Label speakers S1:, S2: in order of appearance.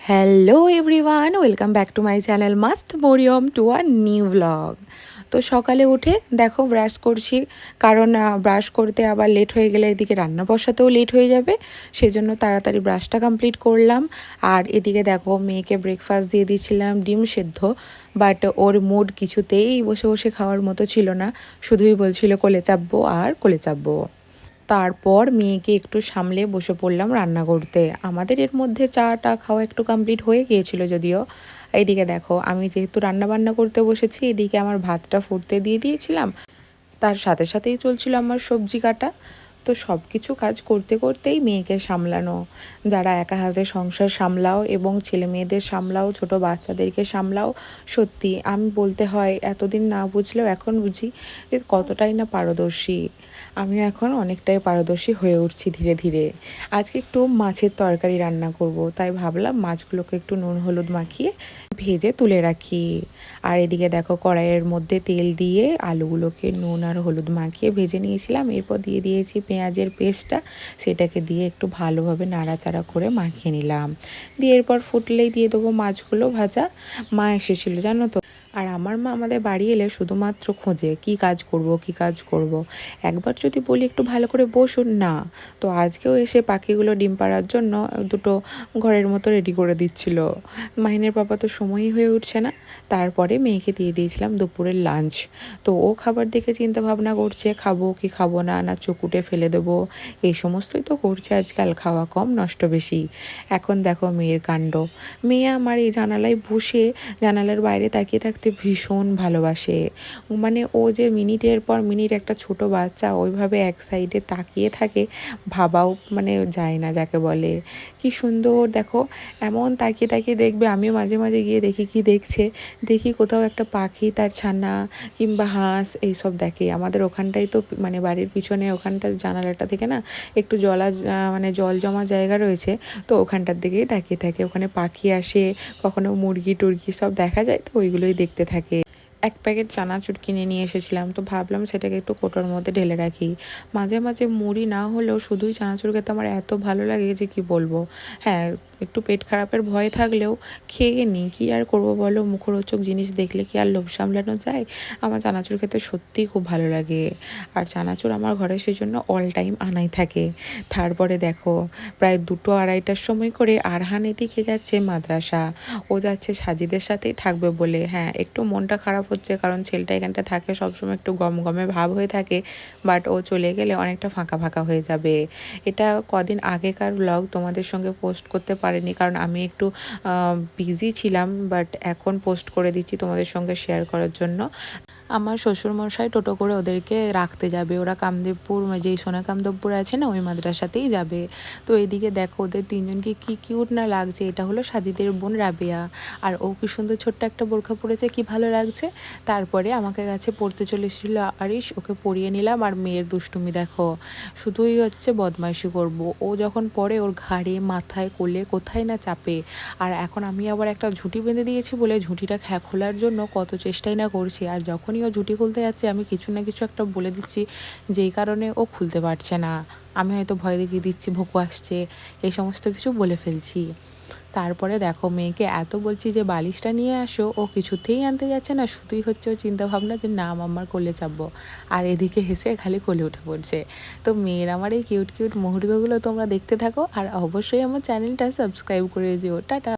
S1: Hello everyone, welcome back to my channel মাস্ত Mariyam to our new blog. তো সকালে উঠে দেখো ব্রাশ করছি, কারণ ব্রাশ করতে আবার লেট হয়ে গেলে এদিকে রান্না বসাতেও লেট হয়ে যাবে, সেজন্য তাড়াতাড়ি ব্রাশটা কমপ্লিট করলাম। আর এদিকে দেখো মেয়েকে ব্রেকফাস্ট দিয়ে দিয়েছিলাম ডিম সেদ্ধ বাট ওর মুড কিছুতেই বসে বসে খাওয়ার মতো ছিল না, শুধুই বলছিল কোলে চাপবো আর কোলে চাপবো। তারপর মেয়েকে একটু সামলে বসে পড়লাম রান্না করতে। আমাদের এর মধ্যে চাটা খাওয়া একটু কমপ্লিট হয়ে গিয়েছিল যদিও। এইদিকে দেখো, আমি যেহেতু রান্না বান্না করতে বসেছি, এদিকে আমার ভাতটা ফুটতে দিয়ে দিয়েছিলাম। তার সাথে সাথেই চলছিল আমার সবজি কাটা। তো সব কিছু কাজ করতে করতেই মেয়েকে সামলানো। যারা একা হাতে সংসার সামলাও এবং ছেলে মেয়েদের সামলাও, ছোট বাচ্চাদেরকে সামলাও, সত্যি আমি বলতে হয় এতদিন না বুঝলেও এখন বুঝি যে কতটাই না পারদর্শী। আমিও এখন অনেকটাই পারদর্শী হয়ে উঠছি ধীরে ধীরে। আজকে একটু মাছের তরকারি রান্না করব, তাই ভাবলাম মাছগুলোকে একটু নুন, হলুদ মাখিয়ে ভেজে তুলে রাখি। আর এদিকে দেখো কড়াইয়ের মধ্যে তেল দিয়ে আলুগুলোকে নুন আর হলুদ মাখিয়ে ভেজে নিয়েছিলাম। এরপর দিয়ে দিয়েছি পেঁয়াজের পেস্টটা। সেটাকে দিয়ে একটু ভালোভাবে নাড়াচাড়া করে মাখিয়ে নিলাম। দিয়ে এরপর ফুটলেই দিয়ে দেবো মাছগুলো ভাজা। মা এসেছিল, জানো তো? আর আমার মা আমাদের বাড়ি এলে শুধুমাত্র খোঁজে কি কাজ করব, কি কাজ করব। একবার যদি বলি একটু ভালো করে বসুন, না। তো আজকেও এসে পাখিগুলো ডিম পাড়ার জন্য দুটো ঘরের মতো রেডি করে দিচ্ছিল। মাহিনের পাপা তো সময়ই হয়ে উঠছে না। তারপরে মেয়েকে দিয়ে দিয়েছিলাম দুপুরের লাঞ্চ তো ও খাবার দেখে চিন্তা ভাবনা করছে, খাব কি খাব না না চকুটে ফেলে দেবো। এই সমস্তই তো করছে আজকাল, খাওয়া কম, নষ্ট বেশি। এখন দেখো মেয়ের কাণ্ড। মেয়ে আমার এই জানালায় বসে জানালার বাইরে তাকিয়ে থাকতে দেখতে ভীষণ ভালোবাসে। মানে ও যে মিনিটের পর মিনিট একটা ছোট বাচ্চা ওইভাবে এক সাইডে তাকিয়ে থাকে, ভাবাও মানে যায় না যাকে বলে। কি সুন্দর, দেখো, এমন তাকিয়ে তাকিয়ে দেখবে আমি মাঝে মাঝে গিয়ে দেখি কি দেখছে। দেখি কোথাও একটা পাখি, তার ছানা কিংবা হাঁস, এইসব দেখে। আমাদের ওখানটাই তো মানে বাড়ির পিছনে ওখানটা জানালাটা থেকে না একটু জলা মানে জল জমা জায়গা রয়েছে, তো ওখানটার দিকেই তাকিয়ে থাকে। ওখানে পাখি আসে, কখনো মুরগি টুরগি সব দেখা যায়, তো ওইগুলোই দেখতে দেখতে থাকে। এক প্যাকেট চানাচুর কিনে নিয়ে এসেছিলাম, তো ভাবলাম সেটাকে একটু কোটোর মধ্যে ঢেলে রাখি। মাঝে মাঝে মুড়ি না হলেও শুধুই চানাচুর খেতে আমার এত ভালো লাগে যে কি বলব? হ্যাঁ একটু পেট খারাপের ভয় থাকলেও খেয়ে নিই কী আর করব বলো? মুখরোচক জিনিস দেখলে কি আর লোভ সামলানো যায়? আমার চানাচুর খেতে সত্যিই খুব ভালো লাগে। আর চানাচুর আমার ঘরে সেই জন্য অল টাইম আনাই থাকে। তারপরে দেখো, প্রায় দুটো আড়াইটার সময় করে আরহান এদিকে যাচ্ছে মাদ্রাসা। ও যাচ্ছে সাজিদের সাথেই থাকবে বলে। হ্যাঁ একটু মনটা খারাপ হচ্ছে কারণ ছেলেটা এখানটা থাকে, সবসময় একটু গম গমে ভাব হয়ে থাকে বাট ও চলে গেলে অনেকটা ফাঁকা ফাঁকা হয়ে যাবে। এটা কদিন আগেকার ব্লগ তোমাদের সঙ্গে পোস্ট করতে পারিনি, কারণ আমি একটু বিজি ছিলাম বাট এখন পোস্ট করে দিচ্ছি তোমাদের সঙ্গে শেয়ার করার জন্য। আমার শ্বশুরমশাই টোটো করে ওদেরকে রাখতে যাবে। ওরা কামদেবপুর যেই সোনা কামদেবপুর আছে না, ওই মাদ্রাসাতেই যাবে। তো এদিকে দেখো, ওদের তিনজনকে কি কিউট না লাগছে? এটা হলো সাজিদের বোন রাবেয়া। আর ও কি সুন্দর ছোট্ট একটা বোরখা পরেছে, কি ভালো লাগছে? তারপরে আমাকে কাছে পড়তে চলে এসেছিল আরিস ওকে পরিয়ে নিলাম। আর মেয়ের দুষ্টুমি দেখো, শুধুই হচ্ছে বদমাইশি করব। ও যখন পরে ওর ঘাড়ে, মাথায়, কোলে, কোথায় না চাপে। আর এখন আমি আবার একটা ঝুঁটি বেঁধে দিয়েছি বলে ঝুঁটিটা খোলার জন্য কত চেষ্টাই না করছি। আর যখন যখনই ও ঝুটি খুলতে যাচ্ছে, আমি কিছু না কিছু একটা বলে দিচ্ছি, যেই কারণে ও খুলতে পারছে না। আমি হয়তো ভয় দেখিয়ে দিচ্ছি, ভোকু আসছে, এই সমস্ত কিছু বলে ফেলছি। তারপরে দেখো, মেয়েকে এত বলছি যে, বালিশটা নিয়ে আসো, ও কিছুতেই আনতে যাচ্ছে না, শুধুই হচ্ছে ও চিন্তাভাবনা যে, না আমার কোলে চাপবো। আর এদিকে হেসে খালি কোলে উঠে পড়ছে। তো মেয়ের আমার এই কিউট কিউট মুহূর্তগুলো তোমরা দেখতে থাকো, আর অবশ্যই আমার চ্যানেলটা সাবস্ক্রাইব করে যেও। টাটা!